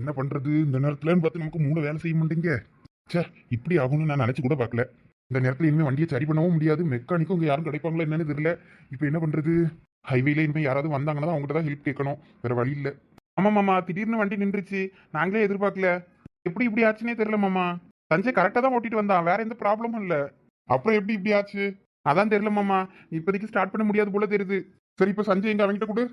என்ன பண்றது? இந்த நேரத்துலன்னு பார்த்து நமக்கு மூணு வேலை செய்ய மாட்டேங்க. சே இப்படி ஆகும்னு நான் நினைச்சு கூட பார்க்கல. இந்த நேரத்தில் இனிமேல் வண்டியை சரி பண்ணவும் முடியாது. மெக்கானிக்கும் இங்கே யாரும் கிடைப்பாங்களா என்னன்னு தெரியல. இப்போ என்ன பண்றது? ஹைவேல இனிமேல் யாராவது வந்தாங்கன்னா அவங்ககிட்ட தான் ஹெல்ப் கேட்கணும். வேற வழி இல்லை. ஆமா மாமா திடீர்னு வண்டி நின்றுச்சு. நாங்களே எதிர்பார்க்கல. எப்படி இப்படி ஆச்சுன்னே தெரியல மாமா. சஞ்சய் கரெக்டாக தான் ஓட்டிட்டு வந்தான். வேற எந்த ப்ராப்ளமும் இல்லை. அப்புறம் எப்படி இப்படி ஆச்சு? அதான் தெரியல மாமா. இப்போதைக்கு ஸ்டார்ட் பண்ண முடியாது போல தெரியுது. சரி இப்போ சஞ்சய் எங்க? அவன்கிட்ட கொடு.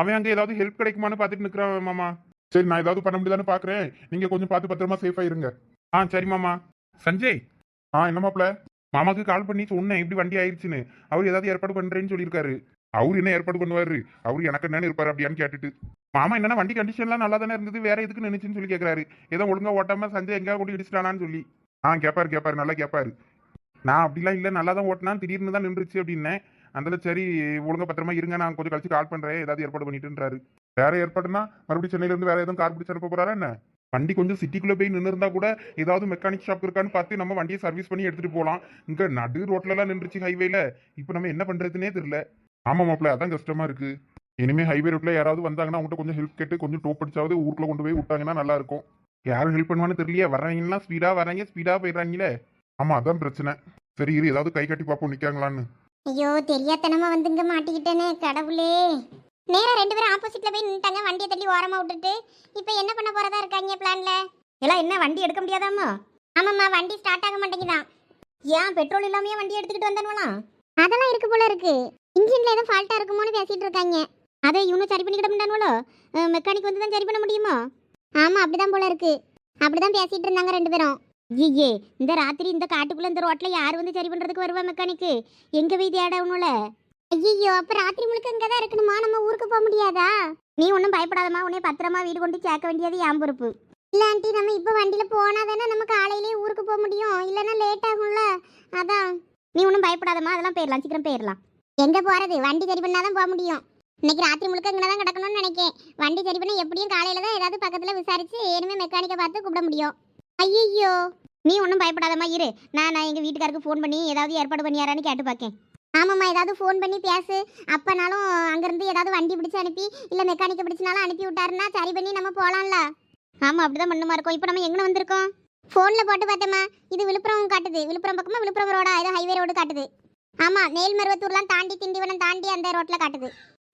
அவன் அங்கே ஏதாவது ஹெல்ப் கிடைக்குமான்னு பார்த்துட்டு நிக்கிறான் மாமா. சரி நான் ஏதாவது பண்ண முடியுதான்னு பாக்குறேன். நீங்க கொஞ்சம் பார்த்து பத்திரமா சேஃபா இருங்க. ஆ சரி மாமா. சஞ்சய். ஆ என்ன மாப்பிள மாமாக்கு கால் பண்ணி சொன்னேன். இப்படி வண்டி ஆயிடுச்சுன்னு அவர் ஏதாவது ஏற்பாடு பண்றேன்னு சொல்லியிருக்காரு. அவரு என்ன ஏற்பாடு பண்ணுவாரு? அவரு எனக்கு என்னன்னு இருப்பாரு அப்படியான்னு கேட்டுட்டு. மாமா என்னன்னா வண்டி கண்டிஷன்லாம் நல்லா தானே இருந்தது. வேற எதுக்கு நினைச்சுன்னு சொல்லி கேட்கறாரு ஏதோ ஒழுங்கா ஓட்டாம சஞ்சய் எங்கேயா கொண்டு இடிச்சிட்டானான்னு சொல்லி. ஆ கேட்பாரு கேட்பாரு நல்லா கேட்பாரு நான் அப்படிலாம் இல்லை. நல்லா தான் ஓட்டினா திடீர்னு தான் நின்றுச்சு அப்படின்னேன். அதில் சரி ஒழுங்கா பத்திரமா இருங்க. நான் கொஞ்சம் கழிச்சு கால் பண்றேன். ஏதாவது ஏற்பாடு பண்ணிட்டுன்றாரு. வேற ஏற்பாடுனா மறுபடியும் சென்னையில இருந்து வேற எதுவும் கார் பிடிச்சு அனுப்ப போறாரா என்ன? வண்டி கொஞ்சம் சிட்டிக்குள்ள போய் நின்று இருந்தா கூட ஏதாவது மெக்கானிக் ஷாப் இருக்கான்னு பார்த்து நம்ம வண்டியை சர்வீஸ் பண்ணி எடுத்துட்டு போகலாம் இங்க நடு ரோட்ல எல்லாம் நின்றுச்சு ஹைவேல இப்போ நம்ம என்ன பண்றதுன்னே தெரியல. ஆமா மாப்பிள்ள அதான் கஷ்டமா இருக்கு. இனிமே ஹைவே ரோட்ல யாராவது வந்தாங்கன்னா அவங்ககிட்ட கொஞ்சம் ஹெல்ப் கேட்டு கொஞ்சம் டோப் அடிச்சாவது ஊருக்குள்ள கொண்டு போய் விட்டாங்கன்னா நல்லா இருக்கும். யாரும் ஹெல்ப் பண்ணுவான்னு தெரியலையே. வர்றாங்கன்னா ஸ்பீடா வராங்க ஸ்பீடா போயிடுறாங்களே. ஆமா அதான் பிரச்சனை. சரி இரு ஏதாவது கை கட்டி பார்ப்போம் நிக்காங்களான்னு ஐயோ தெரியாதனமா வந்துங்க மாட்டிக்கிட்டேனே கடவுளே. நேரா ரெண்டு பேரும் ஆப்போசிட்ல போய் நின்ட்டாங்க வண்டியை தள்ளி ஓரமா விட்டுட்டு. இப்போ என்ன பண்ண போறதா இருக்காங்க பிளான்ல எல்லாம் என்ன வண்டி எடுக்க முடியாதாமா ஆமாம்மா வண்டி ஸ்டார்ட் ஆக மாட்டேங்குதான். ஏன் பெட்ரோல் இல்லாமயே வண்டி எடுத்துக்கிட்டு வந்தானுவலாம் அதெல்லாம் இருக்கு போல இருக்கு. இன்ஜின்ல ஏதோ ஃபால்ட்டா இருக்குமோன்னு பேசிட்டு இருக்காங்க. அதை இவனும் சரி பண்ணிக்கிட முடியானுவலோ மெக்கானிக் வந்து தான் சரி பண்ண முடியுமோ? ஆமா அப்படிதான் போல இருக்கு. அப்படிதான் பேசிட்டு இருந்தாங்க ரெண்டு பேரும். ஐயே இந்த ராத்திரி இந்த காட்டுக்குள்ள இந்த ரோட்ல யார் வந்து சரி பண்றதுக்கு வருவா மெக்கானிக்கு எங்க போய் தேடணும்ல ஐயோ அப்ப ராத்திரி முழுக்க இங்க தான் இருக்கணுமா? நம்ம ஊருக்கு போக முடியாதா? நீ ஒன்றும் பயப்படாதம்மா உன்னை பத்திரமா வீடு கொண்டு சேர்க்க வேண்டியது என் பொறுப்பு. இல்ல ஆண்டி நம்ம இப்போ வண்டியில போனா தானே நம்ம காலையிலேயே ஊருக்கு போக முடியும். இல்லைன்னா லேட் ஆகும்ல. அதான். நீ ஒன்றும் பயப்படாதம்மா அதெல்லாம் போயிடலாம். சீக்கிரம் போயிடலாம். எங்க போறது? வண்டி சரி பண்ணாதான் போக முடியும். இன்னைக்கு ராத்திரி முழுக்க இங்கே தான் கிடக்கணும்னு நினைக்கேன். வண்டி சரி பண்ண எப்படியும் காலையில தான் ஏதாவது பக்கத்துல விசாரிச்சு இனிமே மெக்கானிக்கை பார்த்து கூப்பிட முடியும். ஐயோ நீ ஒன்றும் பயப்படாதம்மா இரு. நான் நான் எங்கள் வீட்டுக்காருக்கு ஃபோன் பண்ணி ஏதாவது ஏற்பாடு பண்ணியாரான்னு கேட்டு பார்க்கேன் ஆமாம்மா ஏதாவது ஃபோன் பண்ணி பேசு. அப்பனாலும் அங்கேருந்து ஏதாவது வண்டி பிடிச்சு அனுப்பி இல்லை மெக்கானிக்கை பிடிச்சினாலும் அனுப்பி விட்டாருன்னா சரி பண்ணி நம்ம போகலாம்ல ஆமாம் அப்படிதான் பண்ணுமா இருக்கோம். இப்போ நம்ம எங்கே வந்திருக்கோம்? ஃபோனில் போட்டு பார்த்தேம்மா. இது விழுப்புரம் காட்டுது. விழுப்புரம் பக்கமா விழுப்புரம் ரோடா? ஏதோ ஹைவே ரோடு காட்டுது. ஆமாம் மேல்மருவத்தூர்லாம் தாண்டி திண்டிவனம் தாண்டி அந்த ரோட்டில் காட்டுது.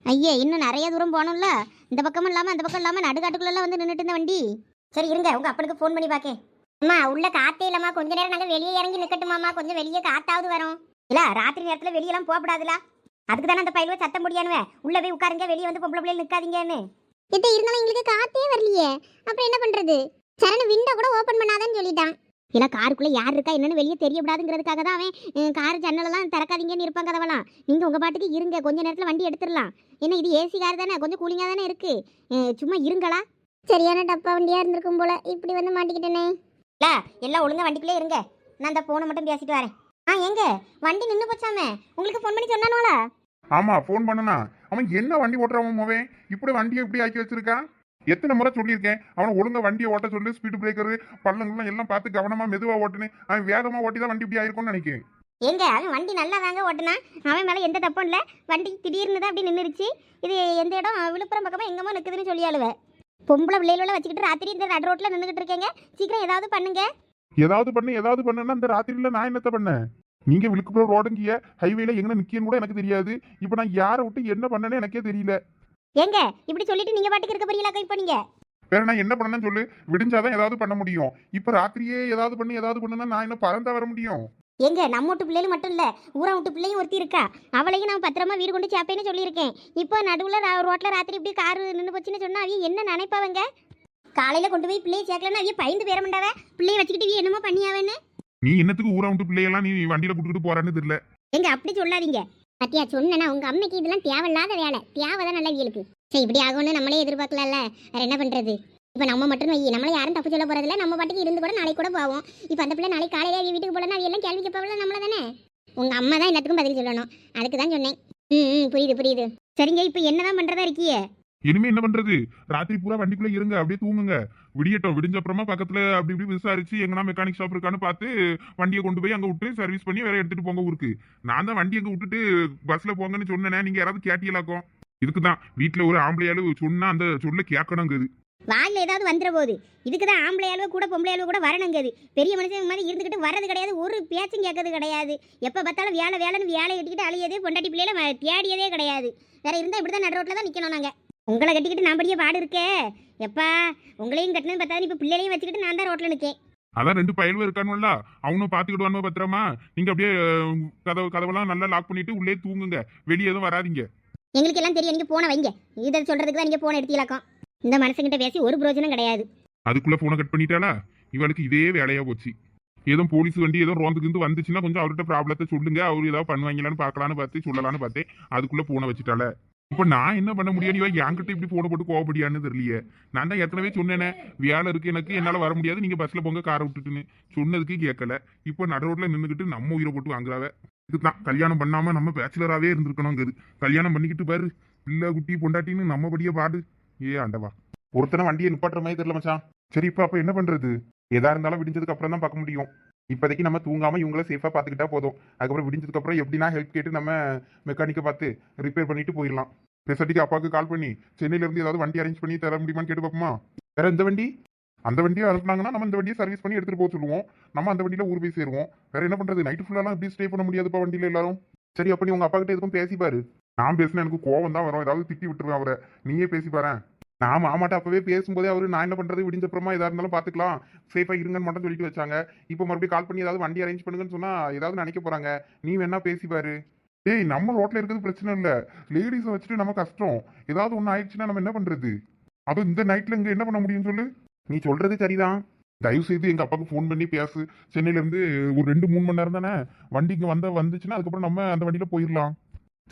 ஐயே இன்னும் நிறைய தூரம் போகணும்ல? இந்த பக்கமும் இல்லாமல் அந்த பக்கம் இல்லாமல் நடுக்காட்டுக்குள்ளெல்லாம் வந்து நின்றுட்டு இருந்த வண்டி? சரி இருங்க. உங்கள் அப்பனுக்கு ஃபோன் பண்ணி பார்க்கேன். அம்மா உள்ள காத்தே இல்லைம்மா. கொஞ்ச நேரம் நாங்கள் வெளியே இறங்கி நிற்கட்டுமாம்மா கொஞ்சம் வெளியே காத்தாவது வரும். இல்ல ராத்திரி நேரத்துல வெளியெல்லாம் போகக்கூடாதுல அதுக்கு தானே அந்த பயிலுவ சத்தம் முடியானுவே உள்ள போய் உட்காருங்க வெளியே வந்து பொம்பளை பிள்ளைகள் நிக்காதீங்கன்னு. இது இருந்தாலும் எங்களுக்கு காத்தே வரலையே. அப்புறம் என்ன பண்றது? சரண் விண்டோ கூட ஓபன் பண்ணாதன்னு சொல்லிட்டான். இல்ல காருக்குள்ள யார் இருக்கா என்னன்னு வெளியே தெரியக்கூடாதுங்கிறதுக்காக தான் அவன் கார் ஜன்னலெல்லாம் திறக்காதீங்கன்னு இருப்பாங்க கதவெல்லாம். நீங்க உங்க பாட்டுக்கு இருங்க கொஞ்ச நேரத்துல வண்டி எடுத்துடலாம். என்ன இது ஏசி கார் தானே? கொஞ்சம் கூலிங்கா தானே இருக்கு. சும்மா இருங்களா? சரியான டப்பா வண்டியா இருந்திருக்கும் போல. இப்படி வந்து மாட்டிக்கிட்டேனே. இல்ல எல்லாம் ஒழுங்கா வண்டிக்குள்ளே இருங்க. நான் அந்த போனை மட்டும் பேசிட்டு வரேன். ஆ எங்க வண்டி நின்று போச்சாமே. உங்களுக்கு ஃபோன் பண்ணி சொன்னானோல ஆமா ஃபோன் பண்ணனா. அவன் என்ன வண்டி ஓட்டுறான் மோவே இப்படி வண்டியை இப்படி ஆக்கி வச்சிருக்கான் எத்தனை முறை சொல்லியிருக்கேன். அவனை ஒழுங்கா வண்டியை ஓட்ட சொல்லி ஸ்பீடு பிரேக்கர் பள்ளங்கள்லாம் எல்லாம் பார்த்து கவனமா மெதுவா ஓட்டுன்னு. அவன் வேகமா ஓட்டி தான் வண்டி இப்படி ஆயிருக்கும்னு நினைக்கிறேன். எங்க அவன் வண்டி நல்லா தாங்க ஓட்டுனா. அவன் மேலே எந்த தப்பும் இல்லை. வண்டி திடீர்னு தான் அப்படி நின்றுச்சு இது எந்த இடம்? விழுப்புரம் பக்கமா எங்கம்மா நிற்குதுன்னு சொல்லி அழுவ பொம்பளை பிள்ளைகளோட வச்சுக்கிட்டு ராத்திரி இந்த நடு ரோட்டில் நின்றுக்கிட்டு இருக்கேங்க. சீக்கிரம் ஏதாவது பண்ணுங்க. ஏதாவது பண்ணு ஏதாவது பண்ணுன்னா அந்த ராத்திரியில நான் என்னத்த பண்ணேன்? நீங்க விழுப்புரம் ரோடுங்கிய ஹைவேல எங்க நிக்கன்னு கூட எனக்கு தெரியாது. இப்போ நான் யாரை விட்டு என்ன பண்ணேன்னு எனக்கே தெரியல. எங்க இப்படி சொல்லிட்டு நீங்க பாட்டுக்கு இருக்க போறீங்களா இப்போ நீங்க வேற நான் என்ன பண்ணேன்னு சொல்லு. விடிஞ்சாதான் ஏதாவது பண்ண முடியும். இப்ப ராத்திரியே ஏதாவது பண்ணி ஏதாவது பண்ணுனா நான் என்ன பறந்தா வர முடியும். எங்க நம்ம வீட்டு பிள்ளைகள் மட்டும் இல்ல ஊரா வீட்டு பிள்ளையும் ஒருத்தி இருக்கா? அவளையும் நான் பத்திரமா வீடு கொண்டு சேப்பேன்னு சொல்லியிருக்கேன். இப்போ நடுவில் ரோட்ல ராத்திரி இப்படி கார் நின்று போச்சுன்னு சொன்னா அவிய என்ன நினைப்பாவங்க? காலையில கொண்டு போய் பிள்ளையை சேர்க்கலன்னா அவிய பயந்து பேர மாட்டாவ? பிள்ளைய வச்சுக்கிட்டு என்னமோ பண்ணியாவேன்னு? நீ என்னத்துக்கு ஊரா விட்டு பிள்ளையெல்லாம் நீ வண்டியில கூட்டிட்டு போறான்னு தெரியல. எங்க அப்படி சொல்லாதீங்க. பத்தியா சொன்னா உங்க அம்மைக்கு இதெல்லாம் தேவையில்லாத வேலை. தேவைதான் நல்ல வீலுக்கு சரி இப்படி ஆகும்னு நம்மளே எதிர்பார்க்கலாம்ல. வேற என்ன பண்றது? இப்போ நம்ம மட்டும் வை. நம்மள யாரும் தப்பு சொல்ல போறதில்ல. நம்ம பாட்டுக்கு இருந்து கூட நாளைக்கு கூட போவோம். இப்போ அந்த பிள்ளை நாளைக்கு காலையில வீட்டுக்கு போலன்னா எல்லாம் கேள்வி கேட்பாவில நம்மள தானே? உங்க அம்மா தான் எல்லாத்துக்கும் பதில் சொல்லணும். அதுக்கு தான் சொன்னேன். ம் ம் புரியுது புரியுது. சரிங்க இப்போ என்னதான் பண்றதா இருக்கியே? இனிமே என்ன பண்றது? ராத்திரி பூரா வண்டிக்குள்ள இருங்க அப்படியே தூங்குங்க. விடியட்டும். விடிஞ்ச அப்புறமா பக்கத்துல அப்படி இப்படி விசாரிச்சு எங்கன்னா மெக்கானிக் ஷாப் இருக்கான்னு பார்த்து வண்டியை கொண்டு போய் அங்க விட்டு சர்வீஸ் பண்ணி வேற எடுத்துட்டு போங்க ஊருக்கு. நான் தான் வண்டி அங்க விட்டுட்டு பஸ்ல போங்கன்னு சொன்னேனே நீங்க யாராவது கேட்டியலாக்கும் இதுக்கு தான். வீட்டுல ஒரு ஆம்பளையாளு சொன்னா அந்த சொல்ல கேட்கணுங்குது வாயில ஏதாவது வந்துட போகுது இதுக்கு தான் ஆம்பளை அளவு கூட பொம்பளை அளவு கூட வரணுங்கிறது பெரிய மனுஷன் மாதிரி இருந்துக்கிட்டு வர்றது கிடையாது. ஒரு பேச்சும் கேட்கறது கிடையாது. எப்போ பார்த்தாலும் வேலை வேலைன்னு வேலை எட்டிக்கிட்டு அழியதே பொண்டாட்டி பிள்ளையில தேடியதே கிடையாது. வேற இருந்தால் இப்படி தான் நடு ரோட்டில் தான் நிற்கணும் நாங்கள் உங்களை கட்டிக்கிட்டு நான் படிய பாடு இருக்கே. எப்பா உங்களையும் கட்டினது பார்த்தா இப்போ பிள்ளைகளையும் வச்சுக்கிட்டு நான் தான் ரோட்டில் நிற்கேன் அதான் ரெண்டு பயல்வ இருக்கானுல்ல. அவனும் பாத்துக்கிடுவானு பத்திரமா? நீங்க அப்படியே கதவு கதவெல்லாம் நல்லா லாக் பண்ணிட்டு உள்ளே தூங்குங்க. வெளியே எதுவும் வராதீங்க. எங்களுக்கு எல்லாம் தெரியும். நீங்கள் போனை வைங்க. இதை சொல்கிறதுக்கு தான் நீங்கள் போனை எடுத்தீங்களாக்கம் இந்த மனுஷங்கிட்ட பேசி ஒரு பிரயோஜனம் கிடையாது. அதுக்குள்ள போனை கட் பண்ணிட்டாளா? இவளுக்கு இதே வேலையா போச்சு. ஏதோ போலீஸ் வண்டி ஏதோ ரோந்துக்கு இருந்து வந்துச்சுன்னா கொஞ்சம் அவர்கிட்ட ப்ராப்ளத்தை சொல்லுங்க. அவர் ஏதாவது பண்ணுவாங்களான்னு பார்க்கலான்னு பார்த்து சொல்லலான்னு பார்த்தேன். அதுக்குள்ள போனை வச்சுட்டால இப்போ நான் என்ன பண்ண முடியும்? என்கிட்ட இப்படி போட போட்டு கோவப்படியான்னு தெரியலையே. நான் தான் ஏற்கனவே சொன்னேனே. வேலை இருக்கு எனக்கு என்னால வர முடியாது. நீங்க பஸ்ல போங்க காரை விட்டுட்டுன்னு. சொன்னதுக்கு கேட்கல இப்போ நடு ரோட்ல நின்றுக்கிட்டு நம்ம உயிரை போட்டு வாங்குறாவ. இதுதான் கல்யாணம் பண்ணாம நம்ம பேச்சுலராகவே இருந்திருக்கணுங்கிறது கல்யாணம் பண்ணிக்கிட்டு பாரு. பிள்ளை குட்டி பொண்டாட்டின்னு நம்ம படியே பாடு. ஏ ஆண்டவா. ஒருத்தனை வண்டியை நிப்பாட்டுற மாதிரி தெரியல மச்சான். சரி இப்போ அப்போ என்ன பண்றது? எதா இருந்தாலும் விடிஞ்சதுக்கு அப்புறம் தான் பார்க்க முடியும். இப்போதைக்கு நம்ம தூங்காமல் இவங்கள சேஃபாக பார்த்துக்கிட்டா போதும். அதுக்கப்புறம் விடிஞ்சதுக்கப்புறம் எப்படின்னா ஹெல்ப் கேட்டு நம்ம மெக்கானிக்கை பார்த்து ரிப்பேர் பண்ணிட்டு போயிடலாம் பெசட்டிக்கு அப்பாவுக்கு கால் பண்ணி சென்னையிலேருந்து ஏதாவது வண்டி அரேஞ்ச் பண்ணி தர முடியுமான்னு கேட்டு பார்ப்போமா? வேற எந்த வண்டி? அந்த வண்டியை அனுப்புனாங்கன்னா நம்ம இந்த வண்டியை சர்வீஸ் பண்ணி எடுத்துகிட்டு போக சொல்லுவோம். நம்ம அந்த வண்டியில ஊர் போய் சேருவோம். வேற என்ன பண்ணுறது நைட்டு ஃபுல்லாலாம் எப்படி ஸ்டே பண்ண முடியாதுப்பா வண்டியில் எல்லாரும்? சரி அப்படி நீ உங்க அப்பா கிட்ட எதுக்கும் பேசிப்பாரு நான் பேசினா எனக்கு கோவம் தான் வரும். ஏதாவது திட்டி விட்டுருவேன் அவரை. நீயே பேசி பாரு நான் மாமாட்ட அப்பவே பேசும்போதே அவரு நான் என்ன பண்றது? விடிஞ்சப்புறமா எதா இருந்தாலும் பாத்துக்கலாம். சேஃபா இருங்கன்னு மட்டும் சொல்லிட்டு வச்சாங்க. இப்போ மறுபடியும் கால் பண்ணி ஏதாவது வண்டி அரேஞ்ச் பண்ணுங்கன்னு சொன்னா ஏதாவது நினைக்க போறாங்க. நீ வேணா பேசிப்பாரு ஏய் டேய் நம்ம ரோட்ல இருக்கிறது பிரச்சனை இல்ல. லேடிஸை வச்சுட்டு நம்ம கஷ்டம். ஏதாவது ஒண்ணு ஆயிடுச்சுன்னா நம்ம என்ன பண்றது? அதுவும் இந்த நைட்ல இங்க என்ன பண்ண முடியும்னு சொல்லு? நீ சொல்றது சரிதான். தயவு செய்து எங்க அப்பாவுக்கு ஃபோன் பண்ணி பேசு. சென்னையில இருந்து ஒரு ரெண்டு மூணு மணி நேரம் தானே? வண்டி இங்க வந்த வந்துச்சுன்னா அதுக்கப்புறம் நம்ம அந்த வண்டியில போயிடலாம்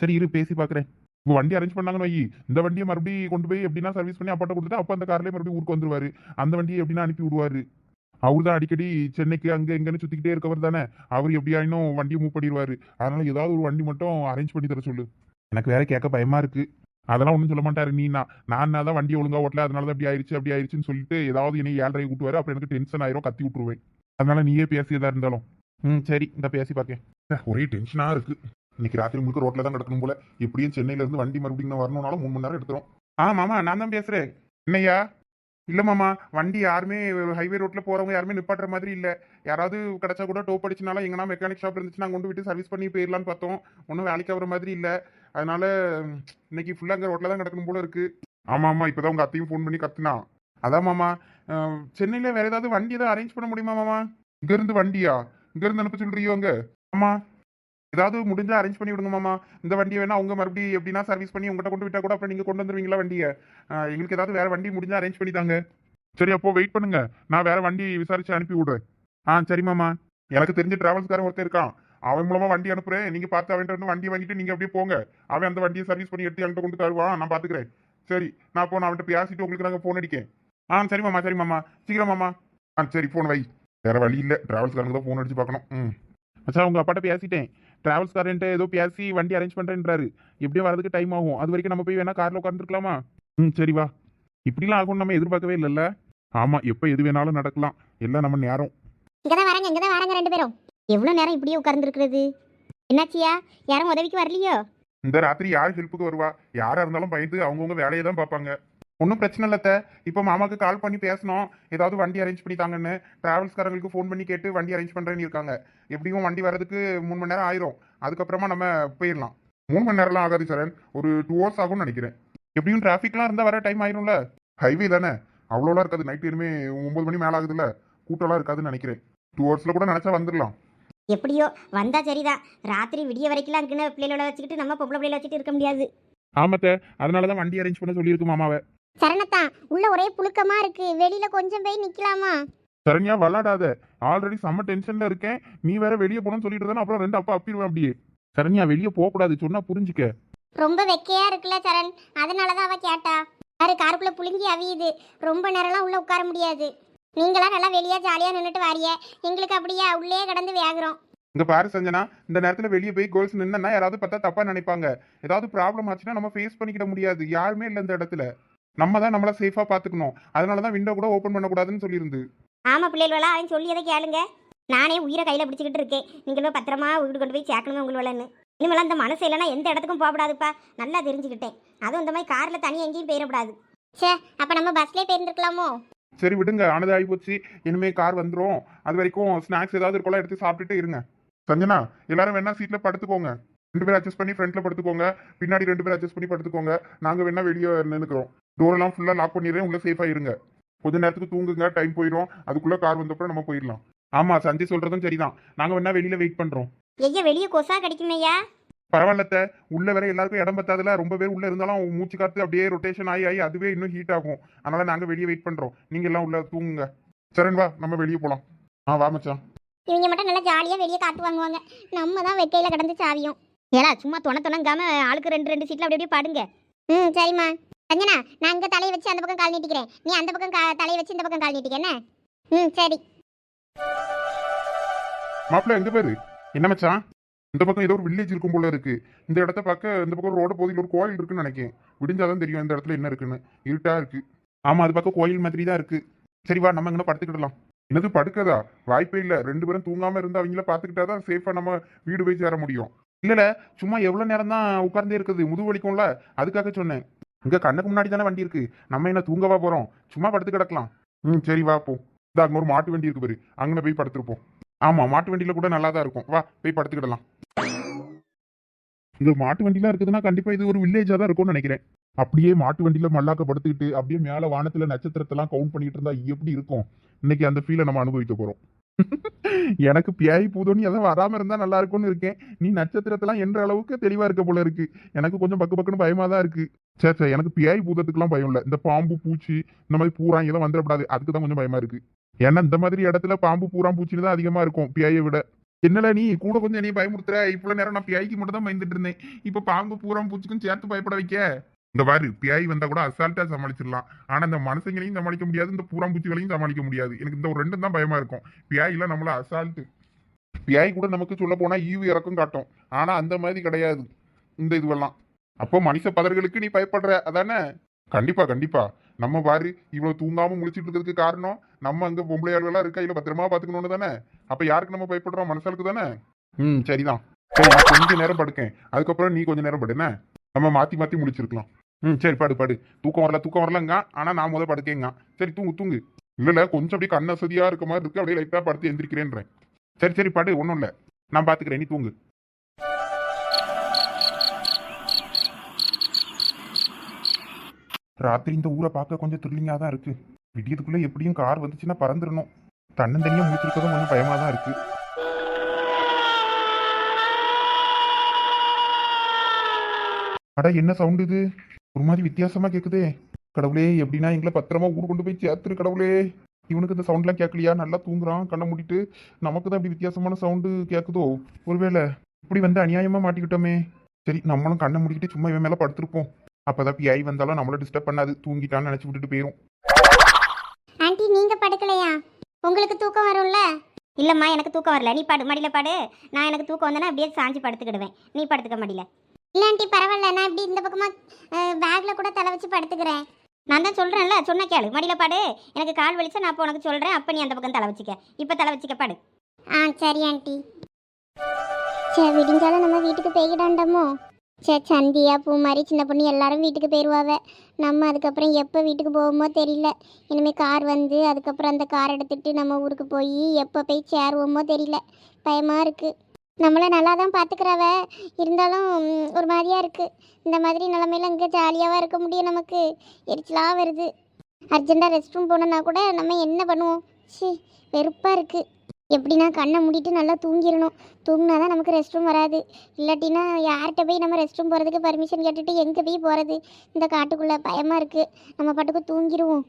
சரி இரு பேசி பாக்குறேன். இப்போ வண்டி அரேஞ்ச் பண்ணாங்கன்னு வை. இந்த வண்டியை மறுபடியும் கொண்டு போய் எப்படின்னா சர்வீஸ் பண்ணி அப்பாட்ட கொடுத்துட்டு அப்போ அந்த கார்லேயே மறுபடியும் ஊருக்கு வந்துருவாரு. அந்த வண்டியை எப்படின்னா அனுப்பி விடுவாரு. அவர் தான் அடிக்கடி சென்னைக்கு அங்கே எங்கன்னு சுற்றிக்கிட்டே இருக்கவர் தானே. அவர் எப்படியாயினும் வண்டியை மூவ் பண்ணிடுவாரு. அதனால ஏதாவது ஒரு வண்டி மட்டும் அரேஞ்ச் பண்ணி தர சொல்லு. எனக்கு வேற கேட்க பயமா இருக்கு. அதெல்லாம் ஒன்றும் சொல்ல மாட்டாரு நீ நான் நான் தான் வண்டி ஒழுங்கா ஓட்டல அதனால தான் அப்படி ஆயிடுச்சு அப்படி ஆயிடுச்சுன்னு சொல்லிட்டு ஏதாவது என்னை ஏழரை கூட்டுவாரு. அப்புறம் எனக்கு டென்ஷன் ஆயிரும் கத்தி விட்டுருவேன். அதனால நீயே பேசியதா இருந்தாலும். ம் சரி இந்த பேசி பார்க்கேன் ஒரே டென்ஷனா இருக்கு. இன்னைக்கு ராத்திரி முழுக்க ரோட்ல தான் கிடக்கணும் போல. எப்படியும் சென்னையில இருந்து வண்டி மறுபடியும் நான் வரணும்னாலும் மூணு மணி நேரம் எடுத்துரும். ஆ மாமா நான் தான் பேசுறேன். என்னையா இல்ல மாமா வண்டி யாருமே ஹைவே ரோட்ல போறவங்க யாருமே நிப்பாட்டுற மாதிரி இல்ல. யாராவது கிடைச்சா கூட டோப் அடிச்சுனாலும் எங்கன்னா மெக்கானிக் ஷாப் இருந்துச்சுன்னா கொண்டு விட்டு சர்வீஸ் பண்ணி போயிடலான்னு பார்த்தோம். ஒன்றும் வேலைக்கு ஆகிற மாதிரி இல்ல. அதனால இன்னைக்கு ஃபுல்லா அங்க ரோட்ல தான் கிடக்கணும் போல இருக்கு. ஆமா ஆமா இப்பதான் உங்க அத்தையும் ஃபோன் பண்ணி கத்துனா. அதான் மாமா அஹ், சென்னையில வேற ஏதாவது வண்டி ஏதாவது அரேஞ்ச் பண்ண முடியுமா மாமா? இங்க இருந்து வண்டியா? இங்க இருந்து அனுப்ப சொல்றியோ அங்க? ஆமா. ஏதாவது முடிஞ்சா அரேஞ்ச் பண்ணி விடுங்க மாமா. இந்த வண்டியை வேணா அவங்க மறுபடியும் எப்படின்னா சர்வீஸ் பண்ணி உங்கள்கிட்ட கொண்டு விட்டா கூட அப்புறம் நீங்க கொண்டு வந்துருவீங்களா வண்டியை? எங்களுக்கு ஏதாவது வேற வண்டி முடிஞ்சா அரேஞ்ச் பண்ணி தாங்க. சரி அப்போ வெயிட் பண்ணுங்க. நான் வேற வண்டி விசாரிச்சு அனுப்பி விடுறேன். ஆ சரி மாமா. எனக்கு தெரிஞ்ச டிராவல்ஸ்காரன் ஒருத்தர் இருக்கான். அவன் மூலமா வண்டி அனுப்புறேன். நீங்க பார்த்து அவன் வந்து வண்டி வாங்கிட்டு நீங்க அப்படியே போங்க. அவன் அந்த வண்டியை சர்வீஸ் பண்ணி எடுத்து என்கிட்ட கொண்டு தருவான். நான் பாத்துக்கிறேன். சரி நான் போன நான் அவன்கிட்ட பேசிட்டு உங்களுக்கு நாங்கள் ஃபோன் அடிக்கேன். ஆ சரி மாமா சரி மாமா. சீக்கிரம் மாமா. ஆ சரி ஃபோன் வை. வேற வழி இல்லை. டிராவல்ஸ்காரங்க தான் ஃபோன் அடிச்சு பார்க்கணும். ம். மச்சா உங்க அப்பாட்ட பேசிட்டேன். டிராவல்ஸ்காரன்ட்ட ஏதோ பேசி வண்டி அரேஞ்ச் பண்றேன்றாரு. எப்படியும் வரதுக்கு டைம் ஆகும். அது வரைக்கும் நம்ம போய் வேணா கார்ல உட்காந்துருக்கலாமா ம் சரி வா. இப்படிலாம் ஆகும்னு நம்ம எதிர்பார்க்கவே இல்லைல்ல. ஆமா எப்போ எது வேணாலும் நடக்கலாம். எல்லாம் நம்ம நேரம். இங்கே தான் வராங்க இங்கே தான் வராங்க ரெண்டு பேரும். எவ்வளோ நேரம் இப்படியே உட்கார்ந்துருக்கிறது? என்னாச்சியா? யாரும் உதவிக்கு வரலையோ? இந்த ராத்திரி யார் ஹெல்ப்புக்கு வருவா? யாரா இருந்தாலும் பயந்து அவங்கவுங்க வேலையை தான் பார்ப்பாங்க. ஒன்றும் பிரச்சனை இல்லத்த இப்போ மாமாக்கு கால் பண்ணி பேசணும். ஏதாவது வண்டி அரேஞ்ச் பண்ணி தாங்கன்னு. டிராவல்ஸ்காரங்களுக்கு ஃபோன் பண்ணி கேட்டு வண்டி அரேஞ்ச் பண்ணுறேன்னு இருக்காங்க. எப்படியும் வண்டி வரதுக்கு மூணு மணி நேரம் ஆயிரும். அதுக்கப்புறமா நம்ம போயிடலாம். மூணு மணி நேரம்லாம் ஆகாது சரண். ஒரு டூ ஹவர்ஸ் ஆகும்னு நினைக்கிறேன். எப்படியும் டிராஃபிக்லாம் இருந்தால் வர டைம் ஆயிரும்ல? ஹைவே தானே? அவ்வளோலாம் இருக்காது. நைட் இனிமே ஒம்பது மணி மேலே ஆகுதுல்ல? கூட்டம்லாம் இருக்காதுன்னு நினைக்கிறேன். டூ ஹவர்ஸில் கூட நினச்சா வந்துடலாம். எப்படியோ? வந்தா சரிதான் ராத்திரி விடிய வரைக்கும் இருக்குன்னு பிள்ளைகளோட வச்சுக்கிட்டு நம்ம பொம்பளை பிள்ளைல வச்சுட்டு இருக்க முடியாது. ஆமாத்த அதனால தான் வண்டி அரேஞ்ச் பண்ண சொல்லியிருக்கு மாமாவை. சரணத்தா உள்ள ஒரே புழுக்கமா இருக்கு. வெளியில கொஞ்சம் போய் நிக்கலாமா? சரண்யா விளாடாத. ஆல்ரெடி செம்ம டென்ஷன்ல இருக்கேன். நீ வேற வெளியே போகணும்னு சொல்லிட்டு தானே அப்புறம் ரெண்டு அப்பா அப்பிடுவேன் அப்படியே. சரண்யா வெளியே போக கூடாது சொன்னா புரிஞ்சுக்க. ரொம்ப வெக்கையா இருக்குல்ல சரண். அதனாலதான் அவ கேட்டா. யாரு காருக்குள்ள புழுங்கி அவியுது. ரொம்ப நேரம்லாம் உள்ள உட்கார முடியாது. நீங்களாம் நல்லா வெளியே ஜாலியா நின்றுட்டு வாரிய எங்களுக்கு அப்படியே உள்ளே கடந்து வேகுறோம் இங்க பாரு சஞ்சனா இந்த நேரத்துல வெளியே போய் கேர்ள்ஸ் நின்னா யாராவது பார்த்தா தப்பா நினைப்பாங்க. ஏதாவது ப்ராப்ளம் ஆச்சுன்னா நம்ம ஃபேஸ் பண்ணிக்கிட முடியாது. யாருமே இல்லை இந்த இடத்துல. நம்ம தான் நம்மள சேஃபா பாத்துக்கணும் அதனால தான் விண்டோ கூட ஓப்பன் பண்ணக்கூடாதுன்னு சொல்லியிருந்து. ஆமா பிள்ளைகளா அவன் சொல்லியதை கேளுங்க. நானே உயிரை கையில பிடிச்சிக்கிட்டு இருக்கேன். நீங்களும் பத்திரமா வீடு கொண்டு போய் சேர்க்கணுமே உங்களன்னு இனிமேல் அந்த மனசு இல்லைன்னா எந்த இடத்துக்கும் போகக்கூடாதுப்பா. நல்லா தெரிஞ்சுக்கிட்டேன். அதுவும் இந்த மாதிரி கார்ல தனி எங்கேயும் போயிடக்கூடாது. சே அப்ப நம்ம பஸ்லயே போயிருந்துருக்கலாமோ? சரி விடுங்க. ஆனது ஆகி போச்சு. இனிமே கார் வந்துரும். அது வரைக்கும் ஸ்நாக்ஸ் ஏதாவது இருக்கலாம் எடுத்து சாப்பிட்டுட்டு இருங்க. சஞ்சனா எல்லாரும் வேணா சீட்ல படுத்துக்கோங்க. ரெண்டு பேரும் அட்ஜஸ்ட் பண்ணி ஃப்ரண்ட்ல படுத்துக்கோங்க. பின்னாடி ரெண்டு பேரும் அட்ஜஸ்ட் பண்ணி படுத்துக்கோங்க. நாங்க வேணா வெளியே நின்னுக்கிறோம். டோர் எல்லாம் ஃபுல்லா லாக் பண்ணிடுறேன். உள்ள சேஃபா இருங்க. கொஞ்ச நேரத்துக்கு தூங்குங்க. டைம் போயிடும். அதுக்குள்ள கார் வந்தப்பறம் நம்ம போயிடலாம். ஆமா சஞ்சய் சொல்றதும் சரிதான். நாங்க வேணா வெளியில வெயிட் பண்றோம். ஐயா வெளியே கொசா கிடைக்குமையா பரவாயில்லத்த உள்ள வேற எல்லாருக்கும் இடம் பத்தாதுல. ரொம்ப பேர் உள்ள இருந்தாலும் மூச்சு காத்து அப்படியே ரொட்டேஷன் ஆகி ஆகி அதுவே இன்னும் ஹீட் ஆகும். அதனால நாங்க வெளியே வெயிட் பண்றோம். நீங்க எல்லாம் உள்ள தூங்குங்க. சரண் வா. நம்ம வெளியே போலாம். ஆ வா மச்சான். இவங்க மட்டும் நல்லா ஜாலியா வெளியே காத்து வாங்குவாங்க. நம்ம தான் வெக்கையில கிடந்து சாவியும். ஏலா சும்மா தொண தொணங்காம ஆளுக்கு ரெண்டு ரெண்டு சீட்ல அப்படி அப்படியே பாடுங்க. ம் சரிம்மா. சஞ்சனா நான் இங்க தலையை வச்சு அந்த பக்கம் கால் நீட்டிக்கிறேன். நீ அந்த பக்கம் கா- தலையை வச்சு இந்த பக்கம் கால் நீட்டிக்க என்ன? ம் சரி. மாப்பிள்ள எங்க பேரு. என்ன மச்சான்? இந்த பக்கம் ஏதோ ஒரு வில்லேஜ் இருக்கும் போல இருக்கு. இந்த இடத்த பார்க்க இந்த பக்கம் ரோட போதில் ஒரு கோயில் இருக்குன்னு நினைக்கிறேன் விடிஞ்சாதான் தெரியும் இந்த இடத்துல என்ன இருக்குன்னு. இருட்டா இருக்கு. ஆமா அது பக்கம் கோயில் மாதிரி தான் இருக்கு. சரி வா நம்ம இங்கே படுத்துக்கிடலாம் என்னது படுக்கதா? வாய்ப்பே இல்ல. ரெண்டு பேரும் தூங்காம இருந்து அவங்கள பாத்துக்கிட்டாதான் சேஃபா நம்ம வீடு போய் சேர முடியும். இல்லைல்ல சும்மா எவ்வளோ நேரம் தான் உட்கார்ந்தே இருக்குது முதுகு வலிக்கும்ல அதுக்காக சொன்னேன். இங்கே கண்ணுக்கு முன்னாடி தானே வண்டி இருக்கு நம்ம என்ன தூங்கவா போகிறோம் சும்மா படுத்து கிடக்கலாம். ம் சரி வா போ. இந்த ஒரு மாட்டு வண்டி இருக்கு பாரு அங்கே போய் படுத்துருப்போம். ஆமாம் மாட்டு வண்டியில் கூட நல்லா தான் இருக்கும். வா போய் படுத்துக்கிடலாம். இது மாட்டு வண்டிலாம் இருக்குதுன்னா கண்டிப்பாக இது ஒரு வில்லேஜாக தான் இருக்கும்னு நினைக்கிறேன். அப்படியே மாட்டு வண்டியில் மல்லாக்க படுத்துக்கிட்டு அப்படியே மேலே வானத்தில் நட்சத்திரத்தெல்லாம் கவுண்ட் பண்ணிட்டு இருந்தா எப்படி இருக்கும்? இன்னைக்கு அந்த ஃபீலை நம்ம அனுபவிக்க போகிறோம் எனக்கு பியாய் பூதோனி எதாவது வராம இருந்தா நல்லா இருக்கும்னு இருக்கேன். நீ நட்சத்திரத்தெல்லாம் என்ற அளவுக்கு தெளிவா இருக்க போல இருக்கு. எனக்கு கொஞ்சம் பக்கு பக்குன்னு பயமா தான் இருக்கு. சே சே எனக்கு பியாய் பூதத்துக்குலாம் பயம் இல்லை. இந்த பாம்பு பூச்சி இந்த மாதிரி பூராங்க எல்லாம் வந்துடக்கூடாது. அதுக்கு தான் கொஞ்சம் பயமா இருக்கு. ஏன்னா இந்த மாதிரி இடத்துல பாம்பு பூரா பூச்சின்னு தான் அதிகமா இருக்கும் பியாயை விட. என்னல நீ? கூட கொஞ்சம் என்னைய பயமுறுத்துற? இவ்வளவு நேரம் நான் பியாய்க்கு மட்டும் தான் பயந்துட்டு இருந்தேன். இப்ப பாம்பு பூரா பூச்சிக்கும் சேர்த்து பயப்பட வைக்க? இந்த வாரு பியாய் வந்தா கூட அசால்ட்டா சமாளிச்சிடலாம். ஆனா இந்த மனுஷங்களையும் சமாளிக்க முடியாது இந்த பூரா பூச்சிகளையும் சமாளிக்க முடியாது. எனக்கு இந்த ஒரு ரெண்டும் தான் பயமா இருக்கும். பியாயில நம்மள அசால்ட்டு பியாய் கூட நமக்கு சொல்ல போனா ஈவு இறக்கம் காட்டும். ஆனா அந்த மாதிரி கிடையாது. இந்த இதுவெல்லாம். அப்போ மனுஷ பதர்களுக்கு நீ பயப்படுற. அதானே? கண்டிப்பா கண்டிப்பா. நம்ம பாரு இவ்வளவு தூங்காம முழிச்சிட்டு இருக்கிறதுக்கு காரணம் நம்ம அங்க பொம்பளையாளர்களா இருக்கா? இல்ல பத்திரமா பாத்துக்கணும்னு தானே? அப்ப யாருக்கு நம்ம பயப்படுறோம்? மனுஷாளுக்கு தானே? ம் சரிதான். சரி நான் கொஞ்ச நேரம் படுக்கேன். அதுக்கப்புறம் நீ கொஞ்ச நேரம் படுனே நம்ம மாத்தி மாத்தி முடிச்சிருக்கலாம் ம் சரி படு படு. தூக்கம் வரல தூக்கம் வரலங்க. ஆனால் நான் முத படுக்கேங்க சரி தூங்கு தூங்கு. இல்லைல்ல கொஞ்சம் அப்படியே கண் வசதியாக இருக்க மாதிரி இருக்கு. அப்படியே லைட்டாக படுத்து எந்திரிக்கிறேன்றேன். சரி சரி படு ஒன்றும் இல்லை. நான் பார்த்துக்கிறேன் நீ தூங்கு. ராத்திரி இந்த ஊரை பார்க்க கொஞ்சம் த்ரில்லிங்காக தான் இருக்கு. விடியதுக்குள்ளே எப்படியும் கார் வந்துச்சுன்னா பறந்துடணும். தன்னந்தனியாக முடிச்சிருக்கதும் கொஞ்சம் பயமாக தான் இருக்கு. அட என்ன சவுண்ட் இது? ஒரு மாதிரி வித்தியாசமா கேக்குதே. கடவுளே எப்படின்னா எங்களை பத்திரமா ஊர் கொண்டு போய் சேர்த்துரு கடவுளே. இவனுக்கு இந்த சவுண்ட்லாம் கேட்கலையா நல்லா தூங்குறான் கண்ணை மூடிட்டு. நமக்கு தான் அப்படி வித்தியாசமான சவுண்டு கேட்குதோ ஒருவேளை இப்படி வந்து அநியாயமா மாட்டிக்கிட்டோமே. சரி நம்மளும் கண்ணை மூடிக்கிட்டு சும்மா இவன் மேல படுத்திருப்போம். அப்பதான் பிஐ வந்தாலும் நம்மள டிஸ்டர்ப் பண்ணாது. தூங்கிட்டான்னு நினைச்சு விட்டுட்டு போயிரும். ஆண்டி நீங்க படுக்கலையா? உங்களுக்கு தூக்கம் வரும்ல? இல்லம்மா எனக்கு தூக்கம் வரல. நீ படு மடியில படு. நான் எனக்கு தூக்கம் வந்தேன்னா அப்படியே சாஞ்சி படுத்துக்கிடுவேன். நீ படுத்துக்க மடியில. இல்லாண்டி பரவாயில்ல. நான் இப்படி இந்த பக்கமாக பேக்கில் கூட தலை வச்சு படுத்துக்கிறேன். நான் தான் சொல்கிறேன்ல சொன்ன கேளு. மடியில் பாடு. எனக்கு கால் வலிச்சா நான் அப்போ உனக்கு சொல்கிறேன் அப்போ நீ அந்த பக்கம் தலை வச்சுக்க. இப்போ தலை வச்சுக்க பாடு. ஆ சரி ஆண்டி. சரி விடிஞ்சாலும் நம்ம வீட்டுக்கு போய்கிட்டாண்டமோ சே சந்தியா பூ மாதிரி சின்ன பொண்ணு எல்லாரும் வீட்டுக்கு போயிடுவாவ நம்ம அதுக்கப்புறம் எப்போ வீட்டுக்கு போவோமோ தெரியல. இனிமேல் கார் வந்து அதுக்கப்புறம் அந்த கார் எடுத்துகிட்டு நம்ம ஊருக்கு போய் எப்போ போய் சேருவோமோ தெரியல. பயமாக இருக்குது நம்மளை நல்லா தான் பார்த்துக்கிறவ இருந்தாலும் ஒரு மாதிரியாக இருக்குது இந்த மாதிரி நிலமையில இங்கே ஜாலியாகவா இருக்க முடியும் நமக்கு. எரிச்சலாக வருது. அர்ஜென்ட்டாக ரெஸ்ட் ரூம் போனோன்னா கூட நம்ம என்ன பண்ணுவோம்? சி வெறுப்பாக இருக்குது எப்படின்னா கண்ணை மூடிட்டு நல்லா தூங்கிடணும். தூங்கினா தான் நமக்கு ரெஸ்ட் ரூம் வராது. இல்லாட்டினா யார்கிட்ட போய் நம்ம ரெஸ்ட் ரூம் போகிறதுக்கு பர்மிஷன் கேட்டுட்டு எங்கே போய் போகிறது இந்த காட்டுக்குள்ளே பயமாக இருக்குது நம்ம பாட்டுக்கு தூங்கிடுவோம்.